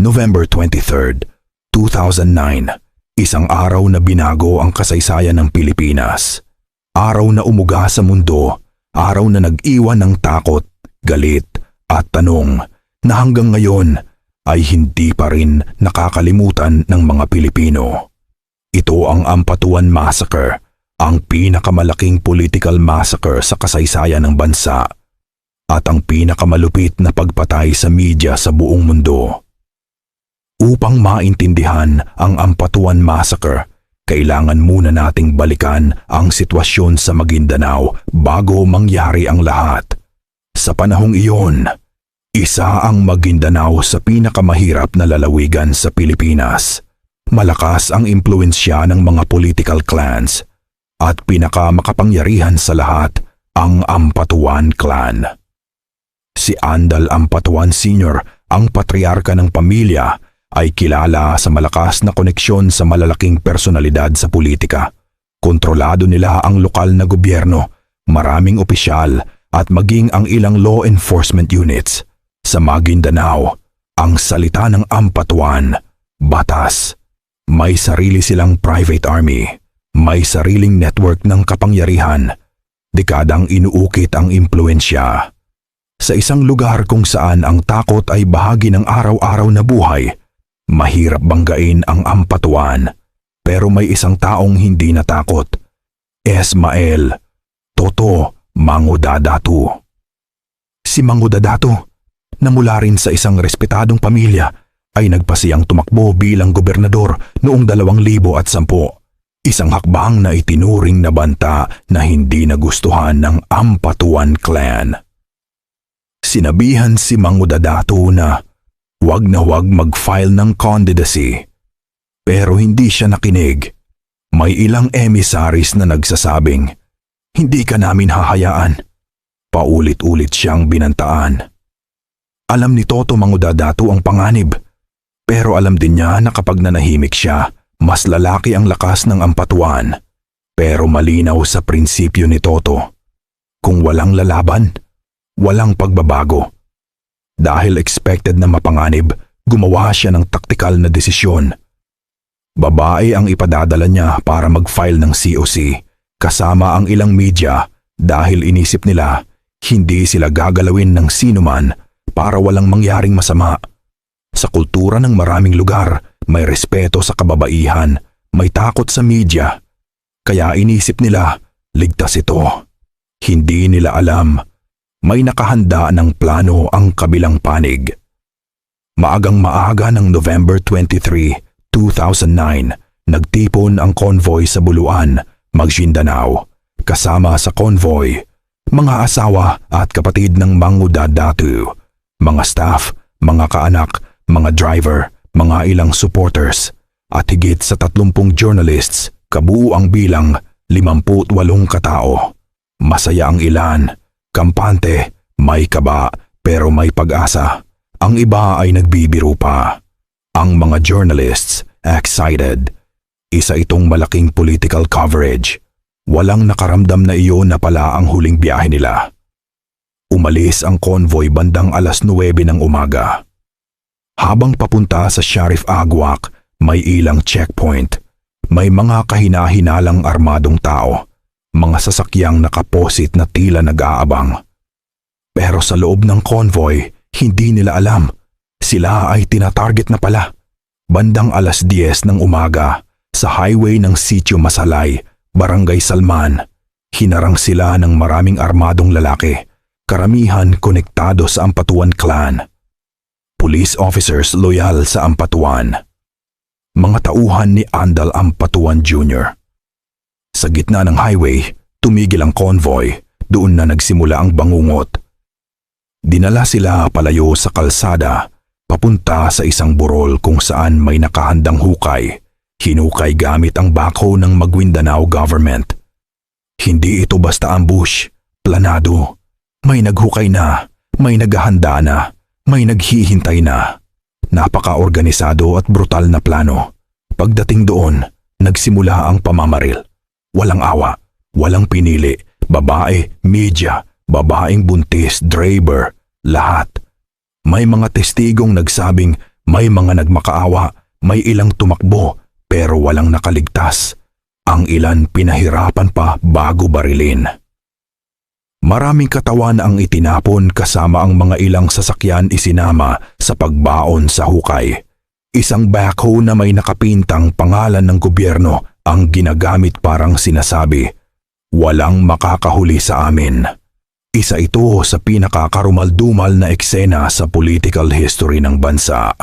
November 23, 2009, isang araw na binago ang kasaysayan ng Pilipinas. Araw na umuga sa mundo, araw na nag-iwan ng takot, galit at tanong na hanggang ngayon ay hindi pa rin nakakalimutan ng mga Pilipino. Ito ang Ampatuan Massacre, ang pinakamalaking political massacre sa kasaysayan ng bansa at ang pinakamalupit na pagpatay sa media sa buong mundo. Upang maintindihan ang Ampatuan Massacre, kailangan muna nating balikan ang sitwasyon sa Maguindanao bago mangyari ang lahat. Sa panahong iyon, isa ang Maguindanao sa pinakamahirap na lalawigan sa Pilipinas. Malakas ang impluensya ng mga political clans at pinakamakapangyarihan sa lahat ang Ampatuan Clan. Si Andal Ampatuan Sr., ang patriarka ng pamilya, ay kilala sa malakas na koneksyon sa malalaking personalidad sa politika. Kontrolado nila ang lokal na gobyerno, maraming opisyal at maging ang ilang law enforcement units. Sa Maguindanao, ang salita ng Ampatuan, batas. May sarili silang private army, may sariling network ng kapangyarihan, dekadang inuukit ang impluensya. Sa isang lugar kung saan ang takot ay bahagi ng araw-araw na buhay, Mahirap banggain ang ampatuan, pero may isang taong hindi natakot. Esmael, Toto, Mangudadatu. Si Mangudadatu, na mula rin sa isang respetadong pamilya, ay nagpasiyang tumakbo bilang gobernador noong 2010. Isang hakbang na itinuring na banta na hindi nagustuhan ng Ampatuan clan. Sinabihan si Mangudadatu na Huwag na huwag mag-file ng candidacy. Pero hindi siya nakinig. May ilang emissaries na nagsasabing, hindi ka namin hahayaan. Paulit-ulit siyang binantaan. Alam ni Toto Mangudadato ang panganib. Pero alam din niya na kapag nanahimik siya, mas lalaki ang lakas ng ampatuan. Pero malinaw sa prinsipyo ni Toto. Kung walang lalaban, walang pagbabago dahil expected na mapanganib, gumawa siya ng taktikal na desisyon. Babae ang ipadadala niya para mag-file ng COC kasama ang ilang media dahil inisip nila hindi sila gagalawin ng sinuman para walang mangyaring masama. Sa kultura ng maraming lugar, may respeto sa kababaihan, may takot sa media. Kaya inisip nila, ligtas ito. Hindi nila alam may nakahanda ng plano ang kabilang panig. Maagang maaga ng November 23, 2009, nagtipon ang convoy sa Buluan, Magsindanao. Kasama sa convoy, mga asawa at kapatid ng Mangudadatu, mga staff, mga kaanak, mga driver, mga ilang supporters, at higit sa 30 journalists, kabuo ang bilang 58 katao. Masaya ang ilan Kampante, may kaba pero may pag-asa. Ang iba ay nagbibiro pa. Ang mga journalists, excited. Isa itong malaking political coverage. Walang nakaramdam na iyon na pala ang huling biyahe nila. Umalis ang convoy bandang alas 9 ng umaga. Habang papunta sa Sheriff Agwak, may ilang checkpoint. May mga kahina-hinalang armadong tao mga sasakyang nakaposit na tila nag-aabang. Pero sa loob ng convoy, hindi nila alam. Sila ay tinatarget na pala. Bandang alas 10 ng umaga, sa highway ng Sitio Masalay, Barangay Salman, hinarang sila ng maraming armadong lalaki, karamihan konektado sa Ampatuan clan. Police officers loyal sa Ampatuan. Mga tauhan ni Andal Ampatuan Jr. Sa gitna ng highway, tumigil ang convoy. Doon na nagsimula ang bangungot. Dinala sila palayo sa kalsada, papunta sa isang burol kung saan may nakahandang hukay. Hinukay gamit ang bako ng Maguindanao government. Hindi ito basta ambush, planado. May naghukay na, may naghahanda na, may naghihintay na. Napaka-organisado at brutal na plano. Pagdating doon, nagsimula ang pamamaril. Walang awa, walang pinili, babae, media, babaeng buntis, driver, lahat. May mga testigong nagsabing May mga nagmakaawa, may ilang tumakbo pero walang nakaligtas. Ang ilan pinahirapan pa bago barilin. Maraming katawan ang itinapon kasama ang mga ilang sasakyan isinama sa pagbaon sa hukay. Isang backhoe na may nakapintang pangalan ng gobyerno ang ginagamit parang sinasabi, Walang makakahuli sa amin. Isa ito sa pinakakarumaldumal na eksena sa political history ng bansa.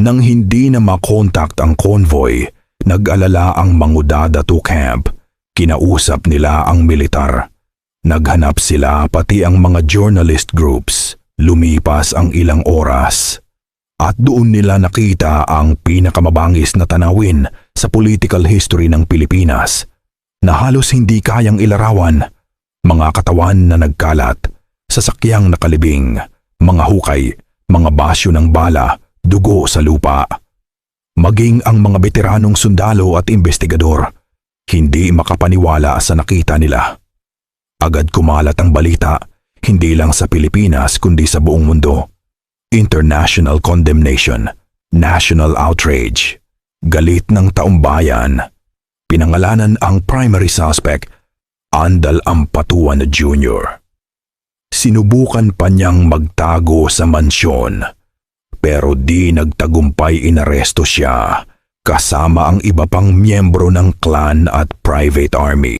Nang hindi na makontakt ang convoy, nag-alala ang Mangudada to camp. Kinausap nila ang militar. Naghanap sila pati ang mga journalist groups. Lumipas ang ilang oras. At doon nila nakita ang pinakamabangis na tanawin sa political history ng Pilipinas na halos hindi kayang ilarawan. Mga katawan na nagkalat, sasakyang nakalibing, mga hukay, mga basyo ng bala, dugo sa lupa. Maging ang mga veteranong sundalo at investigador, hindi makapaniwala sa nakita nila. Agad kumalat ang balita, hindi lang sa Pilipinas kundi sa buong mundo. International condemnation, national outrage, galit ng taumbayan. Pinangalanan ang primary suspect, Andal Ampatuan Jr. Sinubukan pa niyang magtago sa mansyon, pero di nagtagumpay inaresto siya kasama ang iba pang miyembro ng clan at private army.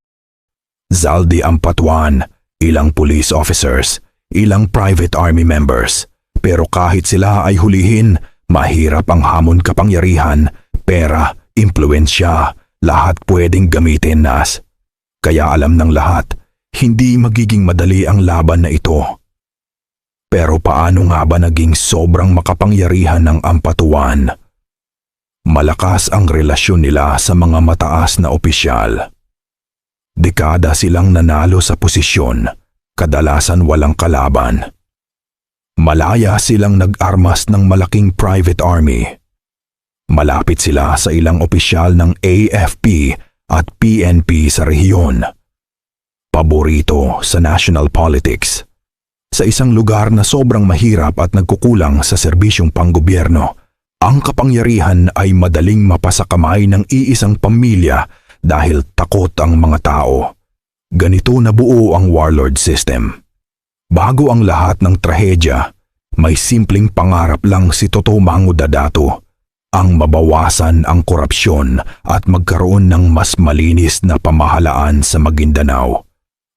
Zaldi Ampatuan, ilang police officers, ilang private army members. Pero kahit sila ay hulihin, mahirap ang hamon kapangyarihan, pera, impluensya, lahat pwedeng gamitin nas. Kaya alam ng lahat, hindi magiging madali ang laban na ito. Pero paano nga ba naging sobrang makapangyarihan ng ampatuan? Malakas ang relasyon nila sa mga mataas na opisyal. Dekada silang nanalo sa posisyon, kadalasan walang kalaban. Malaya silang nag-armas ng malaking private army. Malapit sila sa ilang opisyal ng AFP at PNP sa rehiyon. Paborito sa national politics. Sa isang lugar na sobrang mahirap at nagkukulang sa serbisyong panggobyerno, ang kapangyarihan ay madaling mapasakamay ng iisang pamilya dahil takot ang mga tao. Ganito nabuo ang warlord system. Bago ang lahat ng trahedya, may simpleng pangarap lang si Toto Mango Dadato, ang mabawasan ang korupsyon at magkaroon ng mas malinis na pamahalaan sa Maguindanao.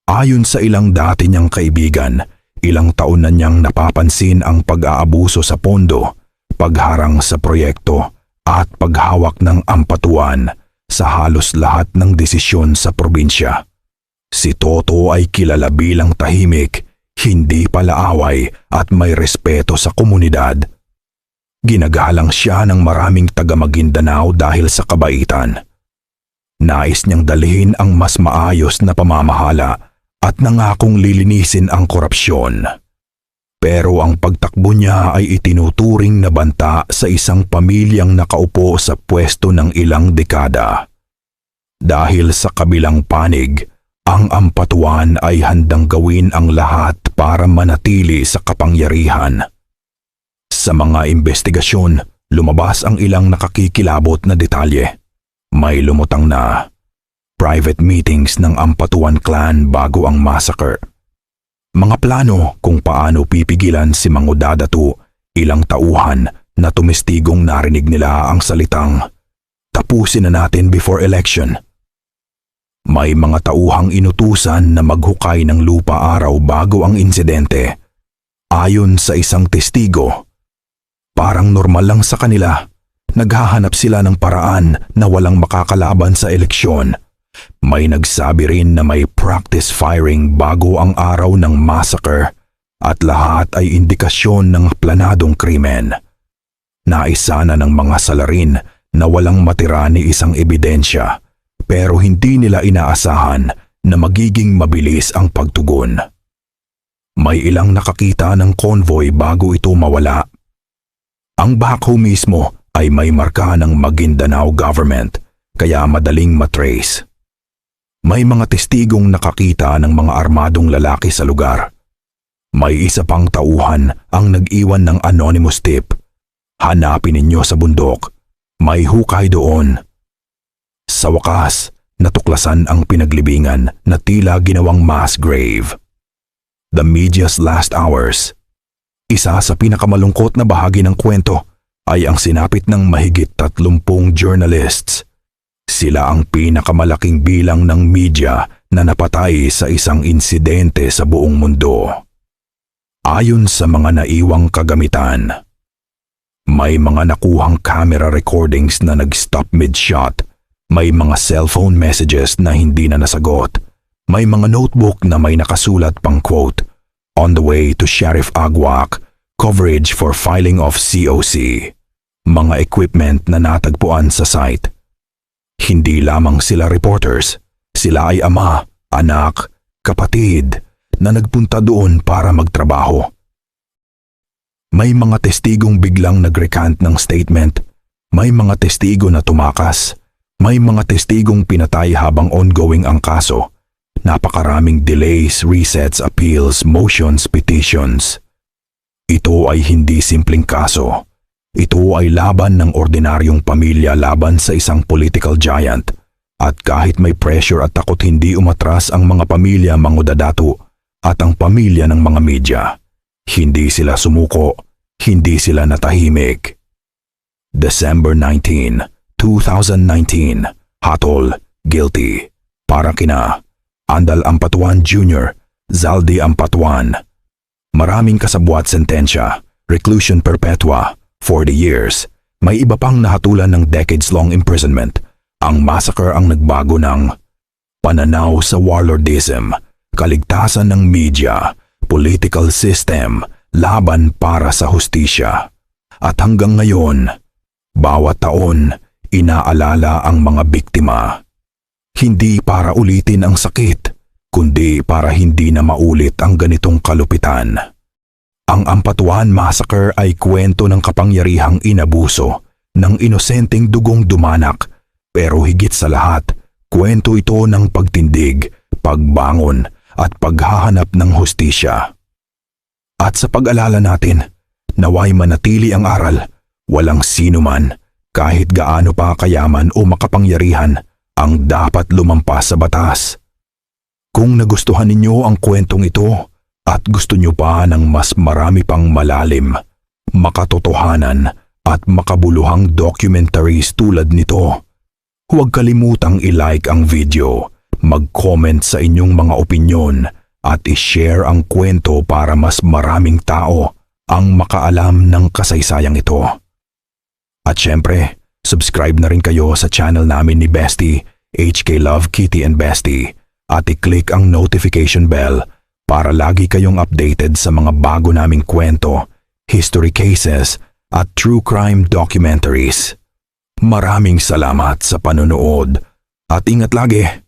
Ayon sa ilang dati niyang kaibigan, ilang taon na niyang napapansin ang pag-aabuso sa pondo, pagharang sa proyekto at paghawak ng ampatuan sa halos lahat ng desisyon sa probinsya. Si Toto ay kilala bilang tahimik, hindi palaaway at may respeto sa komunidad. Ginagalang siya ng maraming taga Maguindanao dahil sa kabaitan. Nais niyang dalhin ang mas maayos na pamamahala at nangakong lilinisin ang korupsyon. Pero ang pagtakbo niya ay itinuturing na banta sa isang pamilyang nakaupo sa pwesto ng ilang dekada. Dahil sa kabilang panig, ang ampatuan ay handang gawin ang lahat para manatili sa kapangyarihan. Sa mga investigasyon, lumabas ang ilang nakakikilabot na detalye. May lumutang na private meetings ng Ampatuan clan bago ang massacre mga plano kung paano pipigilan si Mangudadatu ilang tauhan na tumistigong narinig nila ang salitang tapusin na natin before election. May mga tauhang inutusan na maghukay ng lupa araw bago ang insidente. Ayon sa isang testigo, parang normal lang sa kanila. Naghahanap sila ng paraan na walang makakalaban sa eleksyon may nagsabi rin na may practice firing bago ang araw ng massacre at lahat ay indikasyon ng planadong krimen. Naisa na ng mga salarin na walang matira ni isang ebidensya pero hindi nila inaasahan na magiging mabilis ang pagtugon. May ilang nakakita ng convoy bago ito mawala. Ang backhoe mismo ay may marka ng Maguindanao government kaya madaling matrace. May mga testigong nakakita ng mga armadong lalaki sa lugar. May isa pang tauhan ang nag-iwan ng anonymous tip. Hanapin ninyo sa bundok. May hukay doon. Sa wakas, natuklasan ang pinaglibingan na tila ginawang mass grave. The media's last hours. Isa sa pinakamalungkot na bahagi ng kwento ay ang sinapit ng mahigit tatlumpung journalists. Sila ang pinakamalaking bilang ng media na napatay sa isang insidente sa buong mundo. Ayon sa mga naiwang kagamitan, may mga nakuhang camera recordings na nag-stop mid-shot, may mga cellphone messages na hindi na nasagot, may mga notebook na may nakasulat pang quote, On the way to Sheriff Agwak, coverage for filing of COC. Mga equipment na natagpuan sa site. Hindi lamang sila reporters, sila ay ama, anak, kapatid na nagpunta doon para magtrabaho. May mga testigong biglang nagrecant ng statement, may mga testigo na tumakas, may mga testigong pinatay habang ongoing ang kaso. Napakaraming delays, resets, appeals, motions, petitions. Ito ay hindi simpleng kaso. Ito ay laban ng ordinaryong pamilya laban sa isang political giant. At kahit may pressure at takot hindi umatras ang mga pamilya mangudadato at ang pamilya ng mga media. Hindi sila sumuko, hindi sila natahimik. December 19, 2019, Hatol, guilty. Para kina Andal Ampatuan Jr., Zaldi Ampatuan. Maraming kasabwat sentensya, reclusion perpetua, 40 years. May iba pang nahatulan ng decades-long imprisonment. Ang massacre ang nagbago ng pananaw sa warlordism, kaligtasan ng media, political system, laban para sa hustisya. At hanggang ngayon, bawat taon, inaalala ang mga biktima. Hindi para ulitin ang sakit, kundi para hindi na maulit ang ganitong kalupitan. Ang Ampatuan Massacre ay kwento ng kapangyarihang inabuso ng inosenteng dugong dumanak pero higit sa lahat, kwento ito ng pagtindig, pagbangon at paghahanap ng hustisya. At sa pag-alala natin, naway manatili ang aral, walang sino man, kahit gaano pa kayaman o makapangyarihan, ang dapat lumampas sa batas. Kung nagustuhan ninyo ang kwentong ito at gusto nyo pa ng mas marami pang malalim, makatotohanan at makabuluhang documentaries tulad nito, huwag kalimutang i-like ang video, mag-comment sa inyong mga opinyon at i-share ang kwento para mas maraming tao ang makaalam ng kasaysayang ito. At syempre, subscribe na rin kayo sa channel namin ni Bestie, HK Love Kitty and Bestie, at i-click ang notification bell para lagi kayong updated sa mga bago naming kwento, history cases, at true crime documentaries. Maraming salamat sa panonood at ingat lagi.